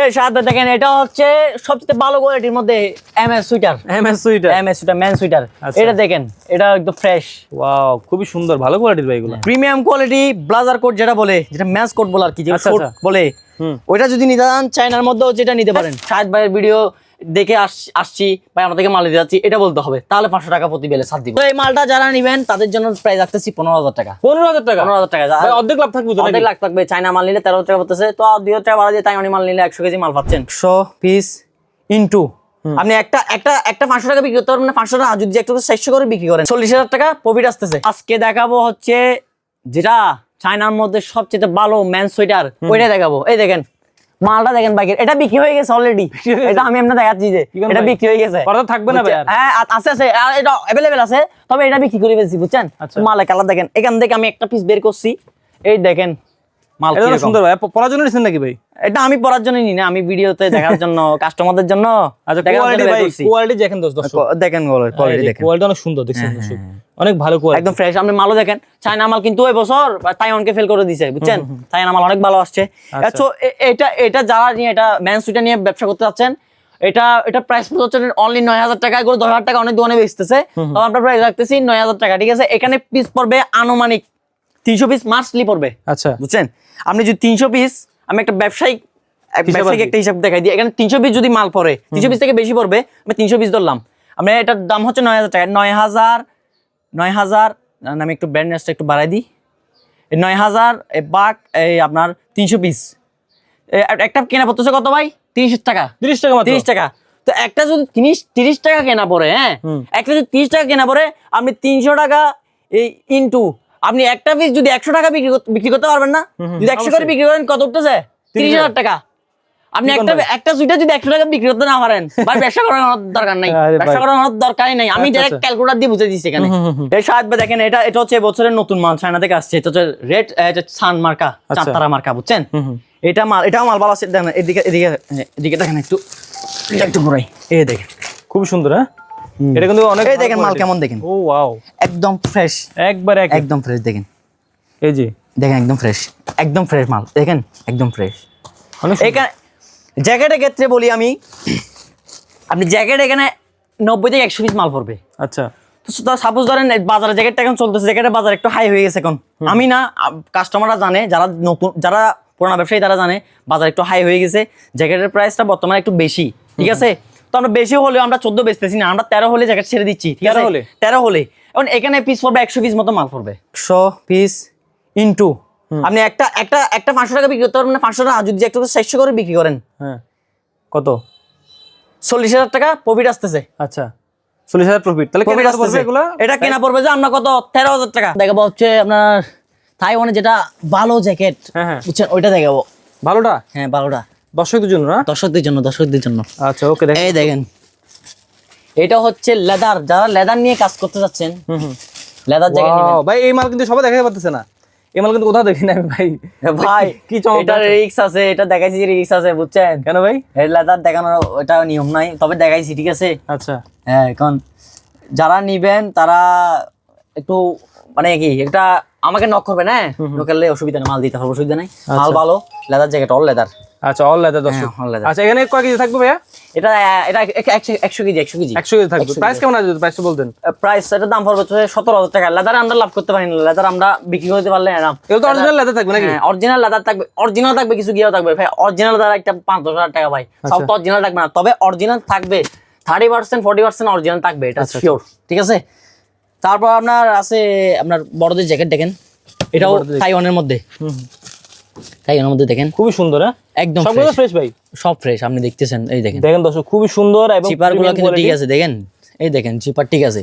এই সাথে দেখেন এটা হচ্ছে সবচেয়ে ভালো কোয়ালিটির মধ্যে MS sweater MS sweater MS sweater man sweater. এটা দেখেন এটা একদম ফ্রেশ ওয়াও খুবই সুন্দর ভালো কোয়ালিটির ভাই এগুলো। প্রিমিয়াম কোয়ালিটি ব্লাজার কোট যেটা বলে যেটা ম্যাচ কোট বলে আর কি যেটা আচ্ছা, আচ্ছা। বলে ওইটা যদি নিতে চান চায়নার মধ্যেও যেটা নিতে পারেন। শাহেদ ভাইয়ের ভিডিও দেখে আসছি ভাই আমরা থেকে মাল দিতে যাচ্ছি এটা বলতে হবে। তাহলে পাঁচশো টাকা প্রতি বেলে ছাড় দিব। তো এই মালটা যারা নিবেন তাদের জন্য প্রাইস রাখতেছি পনেরো হাজার টাকা। পনেরো হাজার টাকা? পনেরো হাজার টাকা অর্ধেক লাভ থাকবে অর্ধেক লাখ থাকবে চায়না মাল নিলে তেরো টাকা পড়তেছে তো দুই হাজার টাকা বাড়া দিয়ে তাইওয়ানি মাল নিলে একশো কেজি মাল পাচ্ছেন। একশো পিস ইন্টু আপনি একটা একটা একটা পাঁচশো টাকা বিক্রি করতে পারবেন না পাঁচশো টাকা যদি একটা চারশো করে বিক্রি করেন চল্লিশ হাজার টাকা প্রফিট আসতেছে। আজকে দেখাবো হচ্ছে যেটা চায়নার মধ্যে সবচেয়ে ভালো ম্যান সোয়েটার ওইটা দেখাবো। এই দেখেন মালটা দেখেন বাইকের। এটা বিক্রি হয়ে গেছে অলরেডি এটা আমি আপনার দেখাচ্ছি যে এটা বিক্রি হয়ে গেছে। পর্দা থাকবে না ভাই হ্যাঁ আছে আছে। আর এটা অ্যাভেলেবেল আছে। তবে এটা বিক্রি করে ফেলছি বুঝছেন? আচ্ছা। মালের কালার দেখেন। এখান থেকে আমি একটা পিস বের করছি। এই দেখেন মাল এটা সুন্দর ভাই। প- পড়ার জন্য নিছেন নাকি ভাই? এটা আমি পড়ার জন্য নি না। আমি ভিডিওতে দেখার জন্য কাস্টমারদের জন্য আচ্ছা কোয়ালিটি ভাই কোয়ালিটি দেখেন দোস্ত দর্শক। দেখেন কোয়ালিটি দেখেন। কোয়ালিটি অনেক সুন্দর দেখছেন দর্শক। অনেক ভালো কোয়ালিটি একদম ফ্রেশ আপনি মালও দেখেন চায়না মাল কিন্তু ওই বছর তাইওয়ানকে ফেল করে দিছে বুঝছেন? চায়না মাল অনেক ভালো আসছে। আচ্ছা। তো এটা এটা যারা নিয়ে এটা ম্যান সুইটা নিয়ে ব্যবসা করতে যাচ্ছেন এটা এটা প্রাইস হচ্ছে অনলি নয় হাজার টাকা করে দশ হাজার টাকা অনেক দোকানে বেচতেছে। তো আমরা প্রাইস রাখতেছি নয় হাজার টাকা ঠিক আছে? এখানে পিস পড়বে আনুমানিক তিনশো পিস মার্চলি পড়বে আচ্ছা। বুঝছেন? আপনি যদি তিনশো পিস আমি একটা ব্যবসায়িক ব্যবসায়িক একটা হিসাব দেখাই দিই। এখানে তিনশো পিস যদি মাল পড়ে তিনশো পিস থেকে বেশি পড়বে আমি তিনশো পিস ধরলাম। আমি এটার দাম হচ্ছে নয় হাজার টাকা নয় হাজার নয় হাজার আমি একটু ব্র্যান্ডনেসটা একটু বাড়াই দিই। নয় হাজার বাক এই আপনার তিনশো পিস একটা কেনা পড়তেছে কত ভাই? তিরিশ টাকা। তিরিশ টাকা তিরিশ টাকা। তো একটা যদি তিরিশ তিরিশ টাকা কেনা পড়ে হ্যাঁ? একটা যদি তিরিশ টাকা কেনা পড়ে আপনি তিনশো টাকা এই ইনটু আপনি একটা পিস যদি একশো টাকা বিক্রি করতে- বিক্রি করতে পারবেন না? যদি একশো করে বিক্রি করেন কত উঠতেছে? তিরিশ হাজার। টাকা। আপনি একটা একটা সুইটার যদি একশো টাকা বিক্রি করতে না পারেন ভাই ব্যবসা করার দরকার নাই। ব্যবসা দরকারই নাই। আমি আচ্ছা, ডাইরেক্ট আচ্ছা। ক্যালকুলেটর দিয়ে বুঝে দিচ্ছি এখানে। এই সাহেব দেখেন এটা এটা হচ্ছে এবছরের নতুন মাল চায়না থেকে আসছে। এটা হচ্ছে রেড সান মার্কা আচ্ছা। মার্কা বুঝছেন। এটা মাল এটাও মাল ভালো আছে। দেখেন এদিকে এদিকে এদিকে দেখেন একটু। একটু ঘুরাই। এই দেখেন। খুব সুন্দর হ্যাঁ? এটা কিন্তু অনেক এই দেখেন মাল কেমন দেখেন? ও ওয়াও একদম ফ্রেশ একবার এক। একদম ফ্রেশ দেখেন। এই যে। দেখেন একদম ফ্রেশ একদম ফ্রেশ মাল দেখেন? একদম ফ্রেশ অনেক এখানে জ্যাকেটের ক্ষেত্রে বলি আমি আপনি জ্যাকেট এখানে নব্বই থেকে একশো পিস মাল পড়বে। আচ্ছা। তো সাপোজ ধরেন বাজারে জ্যাকেটটা এখন চলতেছে জ্যাকেটের বাজার একটু হাই হয়ে গেছে এখন। আমি না কাস্টমাররা জানে যারা নতুন যারা পুরানা ব্যবসায়ী তারা জানে বাজার একটু হাই হয়ে গেছে জ্যাকেটের প্রাইসটা বর্তমানে একটু বেশি ঠিক আছে? তো আমরা বেশি হলেও আমরা চোদ্দ বেচতেছি না আমরা তেরো হলে জ্যাকেট ছেড়ে দিচ্ছি ঠিক আছে? 13 হলে? তেরো হলে। এখন এখানে পিস পড়বে একশো পিস মতো মাল পড়বে। একশো পিস ইন্টু আপনি একটা একটা একটা পাঁচশো টাকা বিক্রি করতে পারবেন না পাঁচশো টাকা যদি একটা চারশো করে বিক্রি করেন। হ্যাঁ। কত? চল্লিশ হাজার টাকা প্রফিট আসতেছে। আচ্ছা। চল্লিশ হাজার প্রফিট তাহলে প্রফিট আসতেছে। এগুলো? এটা কেনা পড়বে যে আমরা কত? তেরো হাজার টাকা। দেখাবো হচ্ছে আপনার থাইওয়ানে যেটা ভালো জ্যাকেট হ্যাঁ হ্যাঁ। বুঝছেন? ওইটা দেখাবো। ভালোটা? হ্যাঁ বারোটা দর্শকদের জন্য না? দর্শকদের জন্য দর্শকদের জন্য। আচ্ছা ওকে দেখ এই দেখেন। এটা হচ্ছে লেদার যারা লেদার নিয়ে কাজ করতে যাচ্ছেন লেদার জ্যাকেট ভাই এই মাল কিন্তু সবাই দেখাতে পারতেছে না। এই মাল কিন্তু কোথাও দেখি না ভাই। ভাই কি এটা রিক্স আছে এটা দেখাইছি রিক্স আছে বুঝছেন? কেন ভাই? লেদার দেখানোর ওটা নিয়ম নাই তবে দেখাইছি ঠিক আছে? আচ্ছা। হ্যাঁ এখন যারা নিবেন তারা একটু মানে কি এটা আমাকে নক করবে না করলে অসুবিধা নেই মাল দিতে হবে অসুবিধা নেই। মাল ভালো লেদার জ্যাকেট অল লেদার আচ্ছা অল লেদার হ্যাঁ, all আচ্ছা এখানে কয় কেজি থাকবে ভাইয়া? এটা এটা এক- একশো একশো কেজি একশো কেজি। একশো কেজি থাকবে। প্রাইস কেমন আছে প্রাইসটা বলতেন। প্রাইস এটার দাম পড়বে হচ্ছে সতেরো হাজার টাকা। লেদার আমরা লাভ করতে পারি না। লেদার আমরা বিক্রি করতে পারলে এরাম এগুলো তো অরিজিনাল লেদার থাকবে নাকি? অরিজিনাল লেদার থাকবে। অরিজিনাল থাকবে কিছু গিয়েও থাকবে। ভাই অরিজিনাল লেদার একটা পাঁচ দশ হাজার টাকা ভাই। সব আচ্ছা। তো অরিজিনাল থাকবে না। তবে অরিজিনাল থাকবে। Thirty percent forty percent original থাকবে এটা আচ্ছা, শিওর ঠিক আছে? তারপর আপনার আছে আপনার বড়দের জ্যাকেট দেখেন। এটাও। তাইওয়ানের মধ্যে। হুম, হুম। এর মধ্যে দেখেন? খুবই সুন্দর হ্যাঁ? একদম সবগুলো ফ্রেশ ভাই। সব ফ্রেশ আপনি দেখতেছেন এই দেখেন। দেখেন দর্শক খুবই সুন্দর এবং কিন্তু ঠিক আছে দেখেন? এই দেখেন ঠিক আছে।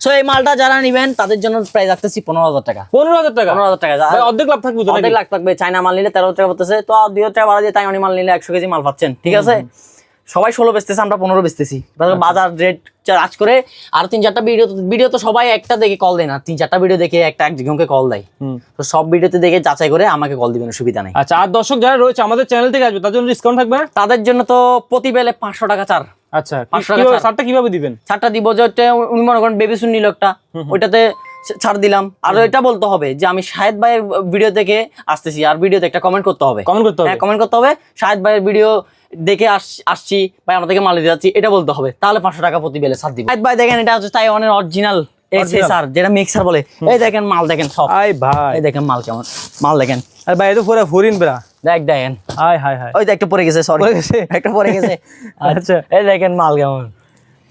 সো এই মালটা যারা নিবেন তাদের জন্য প্রাইস রাখতেছি পনেরো হাজার টাকা। পনেরো হাজার টাকা? পনেরো হাজার টাকা অর্ধেক লাভ থাকবে অর্ধেক লাখ থাকবে চায়না মাল নিলে তেরো টাকা পড়তেছে তো দুই হাজার টাকা বাড়া দিয়ে তাইওয়ানি মাল নিলে একশো কেজি মাল পাচ্ছেন ঠিক আছে? সবাই ষোলো বেচতেছে আমরা পনেরো বেচতেছি। আচ্ছা। বাজার রেট আজ করে আর তিন চারটা ভিডিও ভিডিও তো সবাই একটা দেখে কল দেয় না। তিন চারটা ভিডিও দেখে একটা একজনকে কল দেয়। তো সব ভিডিওতে দেখে যাচাই করে আমাকে কল দিবেন সুবিধা নেই। আচ্ছা আর দর্শক যারা রয়েছে আমাদের চ্যানেল থেকে আসবে তার জন্য ডিসকাউন্ট থাকবে? তাদের জন্য তো প্রতি বেলে পাঁচশো টাকা চার আচ্ছা পাঁচশো টাকা কীভাবে কীভাবে দিবেন? চারটা দিব যে উনি মনে করেন বেবি নিল একটা। ওইটাতে ছাড় দিলাম। আর এটা বলতে হবে যে আমি শাহেদ ভাইয়ের ভিডিও দেখে আসতেছি আর ভিডিওতে একটা কমেন্ট করতে হবে। কমেন্ট করতে হবে। হ্যাঁ কমেন্ট করতে হবে। শাহেদ ভাইয়ের ভিডিও দেখে আসছি ভাই আমরা থেকে মাল দিতে যাচ্ছি এটা বলতে হবে। তাহলে পাঁচশো টাকা প্রতি বেলে সাত দিব। শাহেদ ভাই দেখেন এটা হচ্ছে তাইওয়ানের অরিজিনাল এক্সেসার যেটা মিক্সার বলে। এই দেখেন মাল দেখেন সব। আয় ভাই। এই দেখেন মাল কেমন। মাল দেখেন। আর ভাই এ তো পুরো হরিণ বেড়া। দেখ দেখেন। আয় হায় হায়। ওই তো একটা পড়ে গেছে সরি পড়ে গেছে? একটা পড়ে গেছে। আচ্ছা। এই দেখেন মাল কেমন।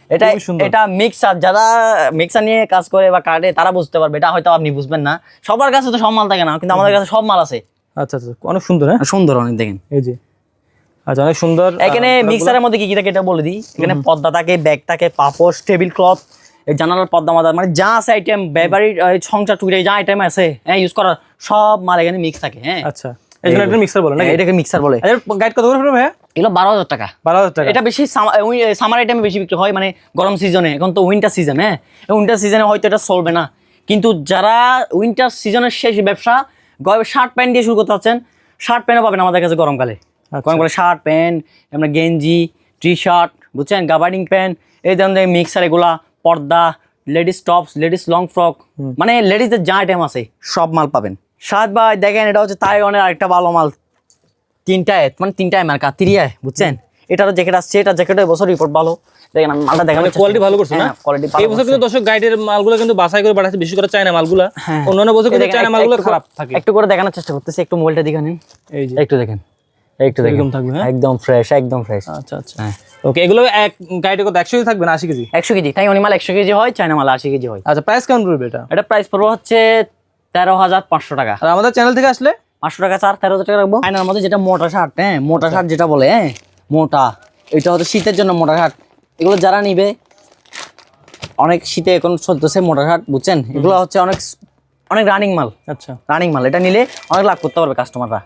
এটা এটা মিক্সার যারা মিক্সার নিয়ে কাজ করে বা কাটে তারা বুঝতে পারবে। এটা হয়তো আপনি বুঝবেন না। সবার কাছে তো সব মাল থাকে না কিন্তু আমাদের কাছে সব মাল আছে। আচ্ছা আচ্ছা অনেক সুন্দর হ্যাঁ? সুন্দর অনেক দেখেন। এই যে। আচ্ছা অনেক সুন্দর এখানে মিক্সারের মধ্যে কি কি থাকে এটা বলে দিই। এখানে পর্দা থাকে ব্যাগ থাকে পাপোশ টেবিল ক্লথ এই জানালার পর্দা মাদা মানে যা আছে আইটেম ব্যবহারিক সংসার টুকরে যা আইটেম আছে হ্যাঁ ইউজ করার সব মাল এখানে মিক্স থাকে হ্যাঁ। আচ্ছা। এই মিক্সার বলে নাকি? এটাকে মিক্সার বলে। আচ্ছা গাইড কত করে ভাই এগুলো বারো হাজার টাকা। বারো হাজার টাকা। এটা বেশি সামার আইটেমে বেশি বিক্রি হয় মানে গরম সিজনে এখন তো উইন্টার সিজন হ্যাঁ? উইন্টার সিজনে হয়তো এটা চলবে না। কিন্তু যারা উইন্টার সিজনের শেষ ব্যবসা শার্ট প্যান্ট দিয়ে শুরু করতে চাচ্ছেন শার্ট প্যান্টও পাবেন আমাদের কাছে গরমকালে। গরমকালে শার্ট প্যান্ট আমরা গেঞ্জি টি শার্ট বুঝছেন? গাবার্ডিং প্যান্ট এই ধরনের মিক্সার এগুলা পর্দা ladies tops ladies long frock মানে লেডিসদের যা আইটেম আছে সব মাল পাবেন। সাত ভাই দেখেন এটা হচ্ছে তাইওয়ানের আরেকটা ভালো মাল। তিনটায় মানে তিনটায় মার্কা তিরিয়ায় বুঝছেন? এটারও জ্যাকেট আসছে এটা জ্যাকেটের বছর রিপোর্ট ভালো। দেখেন আমি মালটা দেখানো কোয়ালিটি ভালো করছে না? কোয়ালিটি এই বছর কিন্তু দর্শক গাইডের মালগুলো কিন্তু বাছাই করে পাঠাচ্ছে বিশেষ করে চায়না মালগুলো। হ্যাঁ। অন্যান্য বছর কিন্তু চায়না মালগুলো খারাপ থাকে। একটু করে দেখানোর চেষ্টা করতেছি একটু মোবাইলটা দেখে নিন। এই যে। একটু দেখেন একটু দেখেন। এরকম থাকবে, হ্যাঁ? একদম ফ্রেশ একদম ফ্রেশ আচ্ছা আচ্ছা। হ্যাঁ। ওকে এগুলো এক গাইডে কত একশো থাকবে না আশি কেজি? একশো কেজি তাই মাল একশো কেজি হয় চায়না মাল আশি কেজি হয়। আচ্ছা প্রাইস কেমন পড়বে এটা? এটা প্রাইস পড়বে হচ্ছে তেরো হাজার পাঁচশো টাকা। আর আমাদের চ্যানেল থেকে আসলে? পাঁচশো টাকা চার তেরো হাজার টাকা রাখব। আয়নার মধ্যে যেটা মোটা শার্ট হ্যাঁ মোটা শার্ট যেটা বলে হ্যাঁ মোটা। এটা হচ্ছে শীতের জন্য মোটা শার্ট। এগুলো যারা নিবে অনেক শীতে এখন চলতেছে মোটা শার্ট বুঝছেন? এগুলো হচ্ছে অনেক অনেক রানিং মাল। আচ্ছা। রানিং মাল। এটা নিলে অনেক লাভ করতে পারবে কাস্টমাররা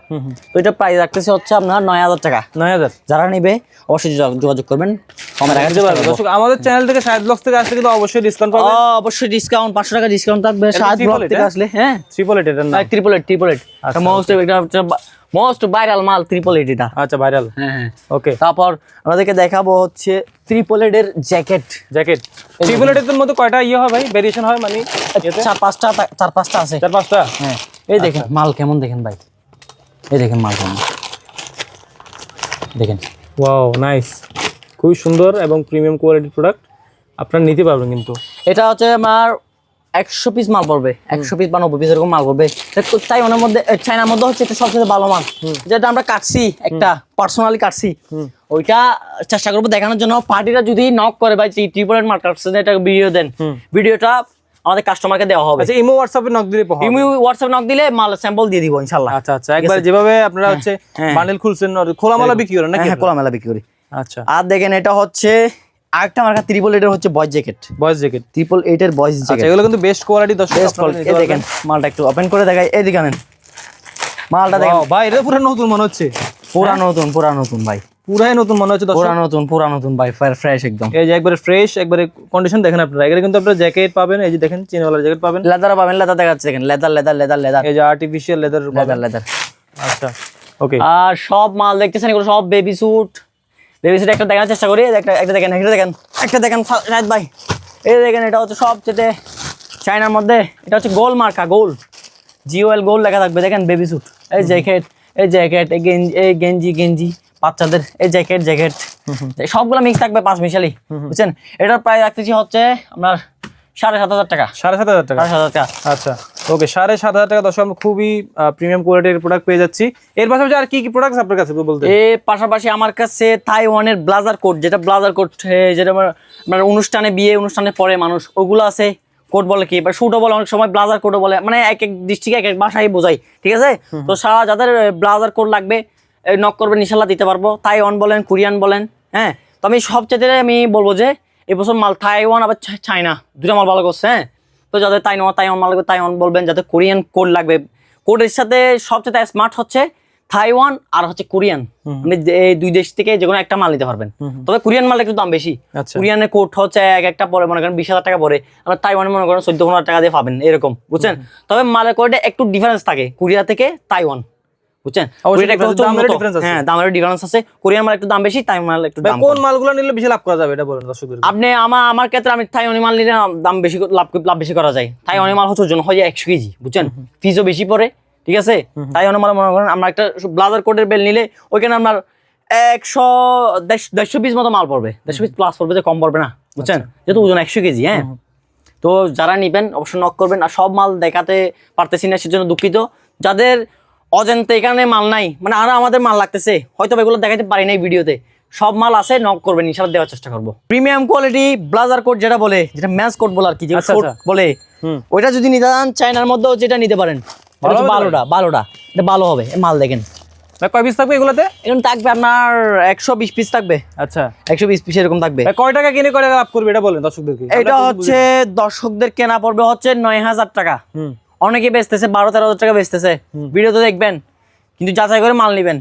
তো এটা প্রাইস রাখতেছে হচ্ছে আপনার নয় হাজার টাকা। নয় হাজার? যারা নিবে অবশ্যই যোগাযোগ করবেন। দর্শক আমাদের চ্যানেল থেকে সাহেব ব্লগস থেকে আসলে কিন্তু অবশ্যই ডিসকাউন্ট পাবে অবশ্যই ডিসকাউন্ট পাঁচশো টাকা ডিসকাউন্ট থাকবে। সাহেব ব্লগ থেকে হ্যাঁ? আসলে হ্যাঁ। ট্রিপল এট এটা না triple eight triple eight most most most viral মাল ট্রিপল এইট এটা আচ্ছা ভাইরাল হ্যাঁ হ্যাঁ। ওকে তারপর আমাদেরকে দেখাবো হচ্ছে ট্রিপল এর জ্যাকেট জ্যাকেট ট্রিপল এইটের মধ্যে কয়টা ইয়ে হয় ভাই ভেরিয়েশন হয় মানে চার পাঁচটা চার পাঁচটা আছে। চার পাঁচটা? হ্যাঁ। এই দেখেন মাল কেমন দেখেন ভাই? এই দেখেন মাল কেমন। দেখেন। ওয়াও নাইস খুবই সুন্দর এবং প্রিমিয়াম কোয়ালিটির প্রোডাক্ট আপনারা নিতে পারবেন কিন্তু। এটা হচ্ছে আমার একশো পিস মাল পড়বে একশো পিস বা নব্বই পিস এরকম মাল পড়বে। তাই ওনার মধ্যে এ, চায়নার মধ্যে হচ্ছে এটা সবচেয়ে ভালো মাল। যেটা আমরা কাটছি একটা পার্সোনালি কাটছি। ওইটা চেষ্টা করব দেখানোর জন্য। পার্টিরা যদি নক করে ভাই ট্রিপল মাল কাটছে এটা ভিডিও দেন। ভিডিওটা আমাদের কাস্টমারকে দেওয়া হবে। আচ্ছা ইমো হোয়াটসঅ্যাপে নক দিলে ইমি হোয়াটসঅ্যাপ নক দিলে মাল স্যাম্পল দিয়ে দিব ইনশাল্লাহ। আচ্ছা আচ্ছা একবার যেভাবে আপনারা হচ্ছে হ্যাঁ। বান্ডেল খুলছেন আর খোলা মালা বিক্রি করেন নাকি হ্যাঁ খোলা মেলা বিক্রি করি। আচ্ছা। আর দেখেন এটা হচ্ছে আরেকটা মার্কা ট্রিপল এইটের হচ্ছে boys jacket boys jacket triple এইটের বয়েজ আচ্ছা জ্যাকেট এগুলো কিন্তু বেস্ট কোয়ালিটি দর্শক বেস্ট এই দেখেন মালটা একটু ওপেন করে দেখাই। এই দিকে আনেন। মালটা দেখেন। ভাই এটা পুরো নতুন মনে হচ্ছে। পুরা নতুন পুরা নতুন ভাই। পুরাই নতুন মনে হচ্ছে পুরা নতুন পুরা নতুন ভাই ফ্রেশ একদম। এই যে একবারে ফ্রেশ একবারে কন্ডিশন দেখেন আপনারা। এখানে কিন্তু আপনারা জ্যাকেট পাবেন এই যে দেখেন চিনওয়ালা জ্যাকেট পাবেন। লেদার পাবেন লেদার দেখাচ্ছে দেখেন লেদার লেদার লেদার লেদার। এই যে আর্টিফিশিয়াল লেদার লেদার লেদার। আচ্ছা ওকে আর সব মাল দেখতেছেন এগুলো সব বেবি স্যুট বেবি স্যুট একটা দেখার চেষ্টা করি একটা একটা দেখেন একটা দেখেন একটা দেখেন রাত ভাই। এই দেখেন এটা হচ্ছে সবচেয়ে চায়নার মধ্যে এটা হচ্ছে গোল মার্কা গোল জিওএল গোল লেখা থাকবে দেখেন বেবি স্যুট এই জ্যাকেট এই জ্যাকেট এই গেঞ্জি এই গেঞ্জি গেঞ্জি বাচ্চাদের এই জ্যাকেট জ্যাকেট সবগুলো মিক্স থাকবে পাঁচ মিশালি বুঝছেন? এটার প্রায় রাখতেছি হচ্ছে আপনার সাড়ে সাত হাজার টাকা। সাড়ে সাত হাজার টাকা? সাড়ে সাত হাজার টাকা। আচ্ছা। ওকে সাড়ে সাত হাজার টাকা আমরা খুবই প্রিমিয়াম কোয়ালিটির প্রোডাক্ট পেয়ে যাচ্ছি। এর পাশাপাশি আর কি কি প্রোডাক্ট আপনার কাছে বলতে? এর পাশাপাশি আমার কাছে তাইওয়ানের ব্লাজার কোট যেটা ব্লাজার কোট যেটা আমার- অনুষ্ঠানে বিয়ে অনুষ্ঠানে পরে মানুষ ওগুলো আছে কোট বলে কি? বা শুটও বলে অনেক সময় ব্লাজার কোটও বলে মানে এক এক ডিস্ট্রিক্টে এক এক ভাষায় বোঝাই ঠিক আছে? তো সারা যাদের ব্লাজার কোট লাগবে নক করবেন ইনশাল্লাহ দিতে পারব। তাইওয়ান বলেন কোরিয়ান বলেন হ্যাঁ? তো আমি সবচেয়ে আমি বলব যে এবছর মাল তাইওয়ান আবার চাই- চায়না দুটা মাল ভালো করছে হ্যাঁ? তো যাদের তাইওয়ান তাইওয়ান মাল লাগবে তাইওয়ান বলবেন যাদের কোরিয়ান কোড লাগবে। কোডের সাথে সবচেয়ে স্মার্ট হচ্ছে থাইওয়ান আর হচ্ছে কোরিয়ান মানে এই দুই দেশ থেকে যে কোনো একটা মাল নিতে পারবেন। তবে কোরিয়ান মাল একটু দাম বেশি। আচ্ছা। কোরিয়ানের কোট হচ্ছে এক একটা পরে মনে করেন বিশ হাজার টাকা পরে। আমরা তাইওয়ানে মনে করেন চোদ্দ পনেরো টাকা দিয়ে পাবেন এরকম বুঝছেন? তবে মালের কোয়ালিটি একটু ডিফারেন্স থাকে কোরিয়া থেকে তাইওয়ান বুঝছেন। হ্যাঁ দামের ডিফারেন্স আছে কোরিয়ান মাল একটু দাম বেশি তাই মাল একটু দাম কোন মালগুলো নিলে বেশি লাভ করা যাবে এটা বলেন দর্শকদের আপনি আমার আমার ক্ষেত্রে আমি থাই অনিমাল নিলে দাম বেশি লাভ লাভ বেশি করা যায়। থাই অনিমাল হচ্ছে ওজন হয় একশো কেজি বুঝছেন? ফিজও বেশি পড়ে ঠিক আছে? তাই অনিমাল মনে করেন আমরা একটা ব্লাজার কোটের বেল নিলে ওইখানে আপনার একশো দেড়শো পিস মতো মাল পড়বে। দেড়শো পিস প্লাস পড়বে যে কম পড়বে না বুঝছেন? যেহেতু ওজন একশো কেজি হ্যাঁ? তো যারা নিবেন অবশ্যই নক করবেন। আর সব মাল দেখাতে পারতেছি না সেজন্য দুঃখিত। যাদের অজান্তে এখানে মাল নাই মানে আরও আমাদের মাল লাগতেছে। হয়তো এগুলো দেখাতে পারি নাই ভিডিওতে সব মাল আছে নক করবেন ইনশাল্লাহ দেওয়ার চেষ্টা করব। প্রিমিয়াম কোয়ালিটি ব্লাজার কোট যেটা বলে যেটা ম্যাচ কোট বলে আর কি আচ্ছা, আচ্ছা। বলে ওইটা যদি নিতে চান চায়নার মধ্যেও যেটা নিতে পারেন। বারোটা ভালোটা এটা ভালো হবে মাল দেখেন। কয় পিস থাকবে এগুলোতে? এরকম থাকবে আপনার একশো বিশ পিস থাকবে। আচ্ছা। একশো বিশ পিস এরকম থাকবে। কয় টাকা কিনে কয় টাকা লাভ করবে? এটা বলেন দর্শকদেরকে। এটা হচ্ছে দর্শকদের কেনা পড়বে হচ্ছে নয় হাজার টাকা। হুম। অনেকে বেচতেছে বারো তেরো হাজার টাকা বেচতেছে। ভিডিও তো দেখবেন কিন্তু যাচাই করে মাল নিবেন।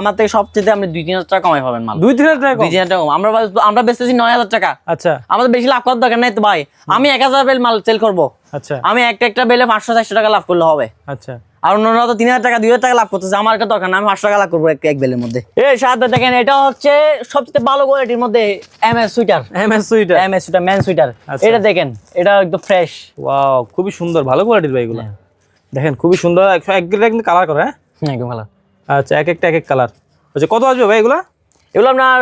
আমার থেকে সবচেয়ে আপনি দুই তিন হাজার টাকা কমাই পাবেন মাল। দুই তিন হাজার টাকা? দুই তিন হাজার টাকা আমরা আমরা বেচতেছি নয় হাজার টাকা। আচ্ছা। আমাদের বেশি লাভ করার দরকার নাই তো ভাই। আমি এক হাজার বেল মাল সেল করব। আচ্ছা। আমি একটা একটা বেলে পাঁচশো চারশো টাকা লাভ করলে হবে। আচ্ছা। আর অন্যরা তো তিন হাজার টাকা দুই হাজার টাকা লাভ করতেছে। আমার একটা দরকার না আমি পাঁচশো টাকা লাভ করব এক এক বেলের মধ্যে। এই সাথে দেখেন এটা হচ্ছে সবচেয়ে ভালো কোয়ালিটির মধ্যে M S sweater M S sweater M S sweater man sweater. এটা দেখেন এটা একদম ফ্রেশ ওয়াও খুবই সুন্দর ভালো কোয়ালিটির ভাই এগুলো। হ্যাঁ। দেখেন খুবই সুন্দর একশো এক গেলে কিন্তু কালার করে হ্যাঁ? একদম ভালো আচ্ছা এক একটা এক এক কালার আচ্ছা কত আসবে ভাই এগুলা? এগুলো আপনার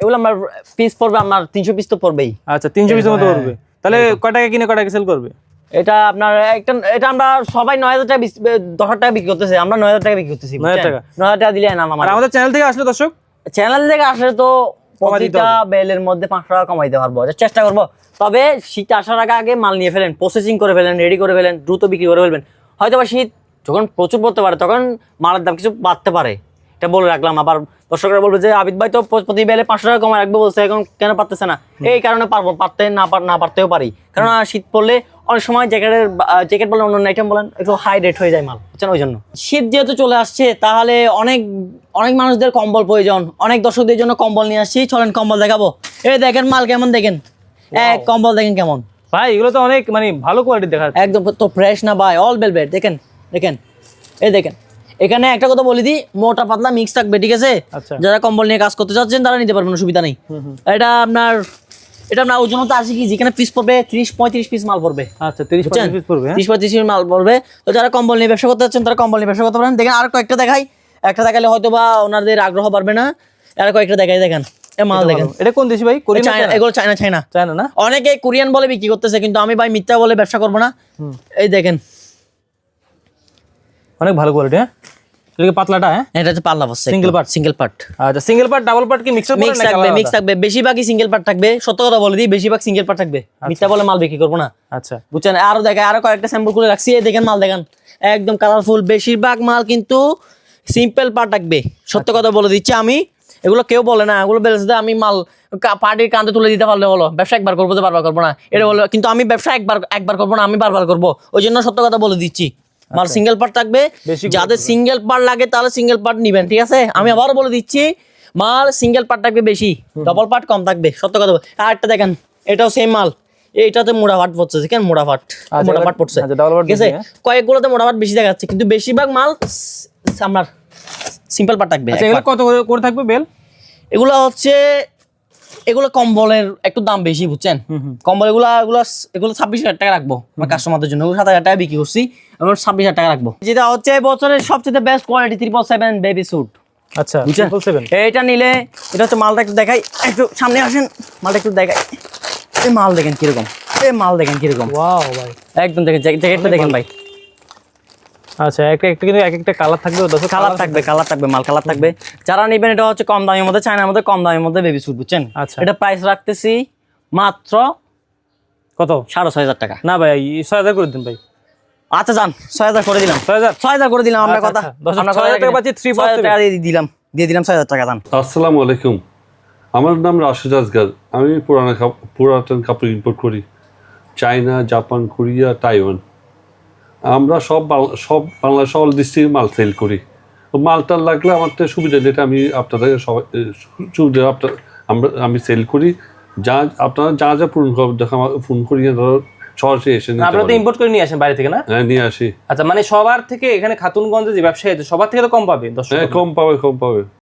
এগুলো আপনার পিস পড়বে আপনার তিনশো পিস তো পড়বেই। আচ্ছা তিনশো পিসের মতো হ্যাঁ, করবে তাহলে কয় টাকা কিনে কয় টাকা সেল করবে? এটা আপনার একটা এটা আমরা সবাই নয় হাজার টাকা দশ হাজার টাকা বিক্রি করতেছি। আমরা নয় হাজার টাকা বিক্রি করতেছি 9,000 টাকা? নয় হাজার টাকা দিলে নাম আমার আমাদের চ্যানেল থেকে আসলে দর্শক? চ্যানেল থেকে আসলে তো প্রতিটা বেলের মধ্যে পাঁচশো টাকা কমাইতে পারব। এটা চেষ্টা করব। তবে শীত আসার আগে আগে মাল নিয়ে ফেলেন প্রসেসিং করে ফেলেন রেডি করে ফেলেন দ্রুত বিক্রি করে ফেলবেন। হয়তো বা শীত যখন প্রচুর পড়তে পারে তখন মালের দাম কিছু বাড়তে পারে। এটা বলে রাখলাম আবার দর্শকরা বলবে যে আবিদ ভাই তো প্রতি বেলে পাঁচশো টাকা কমায় রাখবে বলছে এখন কেন পারতেছে না? এই কারণে পারব পারতে না পার না পারতেও পারি। কারণ শীত পড়লে অনেক সময় জ্যাকেটের জ্যাকেট বলেন অন্য আইটেম বলেন একটু হাই রেট হয়ে যায় মাল বুঝছেন? ওই জন্য। শীত যেহেতু চলে আসছে তাহলে অনেক অনেক মানুষদের কম্বল প্রয়োজন। অনেক দর্শকদের জন্য কম্বল নিয়ে আসছি। চলেন কম্বল দেখাবো। এই দেখেন মাল কেমন দেখেন? এক কম্বল দেখেন কেমন। ভাই এগুলো তো অনেক মানে ভালো কোয়ালিটি দেখা একদম তো ফ্রেশ না ভাই অল বেলভেট দেখেন দেখেন এই দেখেন। এখানে একটা কথা বলে দিই মোটা পাতলা মিক্স থাকবে ঠিক আছে? আচ্ছা। যারা কম্বল নিয়ে কাজ করতে চাচ্ছেন তারা নিতে পারবেন অসুবিধা নেই। এটা আপনার এটা আপনার ওজন তো আশি কেজি এখানে পিস পড়বে ত্রিশ পঁয়ত্রিশ পিস মাল পড়বে। আচ্ছা তিরিশ পিস পড়বে হ্যাঁ? ত্রিশ পঁয়ত্রিশ পিস মাল পড়বে। তো যারা কম্বল নিয়ে ব্যবসা করতে চাচ্ছেন তারা কম্বল নিয়ে ব্যবসা করতে পারেন। দেখেন আর কয়েকটা দেখাই। একটা দেখালে হয়তো বা ওনাদের আগ্রহ বাড়বে না। আর কয়েকটা দেখাই দেখেন। মাল দেখেন। এটা কোন দেশি ভাই? চায়না এগুলো চায়না চায়না চায়না না? অনেকে কোরিয়ান বলে বিক্রি করতেছে কিন্তু আমি ভাই মিথ্যা বলে ব্যবসা করব না। এই দেখেন। অনেক ভালো কোয়ালিটি হ্যাঁ? পাতলাটা হ্যাঁ? এটা হচ্ছে বসছে Single part? সিঙ্গেল পার্ট আচ্ছা সিঙ্গেল পার্ট ডাবল পার্ট কি মিক্সার মিক্স থাকবে মিক্স থাকবে। বেশিরভাগই সিঙ্গেল পার্ট থাকবে। সত্য কথা বলে দিই বেশিরভাগ সিঙ্গেল পার্ট থাকবে। মিথ্যা বলে মাল বিক্রি করব না। আচ্ছা। বুঝছেন? আরও দেখেন আরও কয়েকটা স্যাম্পল করে রাখছি। এই দেখেন মাল দেখেন। একদম কালারফুল বেশিরভাগ মাল কিন্তু সিম্পল পার্ট থাকবে। সত্য কথা বলে দিচ্ছি আমি। এগুলো কেউ বলে না। এগুলো বেলছে আমি মাল পার্টির কান্দে তুলে দিতে পারলে বলো ব্যবসা একবার করব তো বারবার করব না। এটা বলো কিন্তু আমি ব্যবসা একবার একবার করব না আমি বারবার করব। ওই জন্য সত্য কথা বলে দিচ্ছি। মাল সিঙ্গেল পার্ট থাকবে। যাদের সিঙ্গেল পার্ট লাগে তাহলে সিঙ্গেল পার্ট নিবেন ঠিক আছে? আমি আবারও বলে দিচ্ছি মাল সিঙ্গেল পার্ট থাকবে বেশি ডবল পার্ট কম থাকবে সত্য কথা আর একটা দেখেন এটাও সেম মাল। এইটাতে মোড়া পাট পড়ছে কেন মোড়া পাট মোড়া পাট পড়ছে। আচ্ছা, ঠিক আছে? হ্যাঁ? কয়েকগুলোতে মোড়া পাট বেশি দেখাচ্ছে কিন্তু বেশিরভাগ মাল আপনার সিম্পল পাট থাকবে আচ্ছা কত করে থাকবে বেল? এগুলো হচ্ছে এগুলো কম্বলের একটু দাম বেশি বুঝছেন? কম্বল এগুলো এগুলো এগুলো ছাব্বিশ হাজার টাকা রাখব আমার কাস্টমারদের জন্য। সাত হাজার টাকা বিক্রি করছি আমরা ছাব্বিশ হাজার টাকা রাখব। যেটা হচ্ছে বছরের সবচেয়ে best quality triple seven baby suit আচ্ছা ট্রিপল নিলে এটা হচ্ছে মালটা একটু দেখাই একটু সামনে আসেন মালটা একটু দেখাই। এই মাল দেখেন কীরকম এই মাল দেখেন কীরকম। ওয়াও ভাই। একদম দেখেন জ্যাক- জ্যাকেটটা দেখেন ভাই। আচ্ছা একটা একটা কিন্তু এক একটা কালার থাকবে দশ কালার থাকবে কালার থাকবে মাল কালার থাকবে। যারা নেবেন এটা হচ্ছে কম দামের মধ্যে চায়নার মধ্যে কম দামের মধ্যে বেবি স্যুট বুঝছেন? আচ্ছা। এটা প্রাইস রাখতেছি মাত্র কত? সাড়ে ছয় হাজার টাকা। না ভাই ছয় হাজার করে দিন ভাই। আচ্ছা যান ছয় হাজার করে দিলাম। ছয় হাজার? ছয় হাজার করে দিলাম আমরা আচ্ছা, কথা আচ্ছা। দশ হাজার- ছয় হাজার টাকা পাচ্ছি, plus টাকা দিয়ে দিলাম দিয়ে দিলাম ছয় হাজার টাকা দান আসসালামু আলাইকুম। আমার নাম রাশেদ আজগার। আমি পুরানা পুরাতন কাপড় ইম্পোর্ট করি। চায়না জাপান কোরিয়া তাইওয়ান আমরা সব সব বাংলাদেশ অল ডিস্ট্রিক্টে মাল সেল করি। মালটা লাগলে আমার তো সুবিধা যেটা আমি আপনাদের সবাই সুবিধা আপনার আমরা আমি সেল করি। যা আপনারা যা যা পূরণ করবেন দেখো আমার ফোন করি ধরো সরাসরি এসে আপনারা তো ইম্পোর্ট করে নিয়ে আসেন বাইরে থেকে না? হ্যাঁ নিয়ে আসি। আচ্ছা মানে সবার থেকে এখানে খাতুনগঞ্জে যে ব্যবসায়ী আছে সবার থেকে তো কম পাবে দর্শক হ্যাঁ কম পাবে কম পাবে।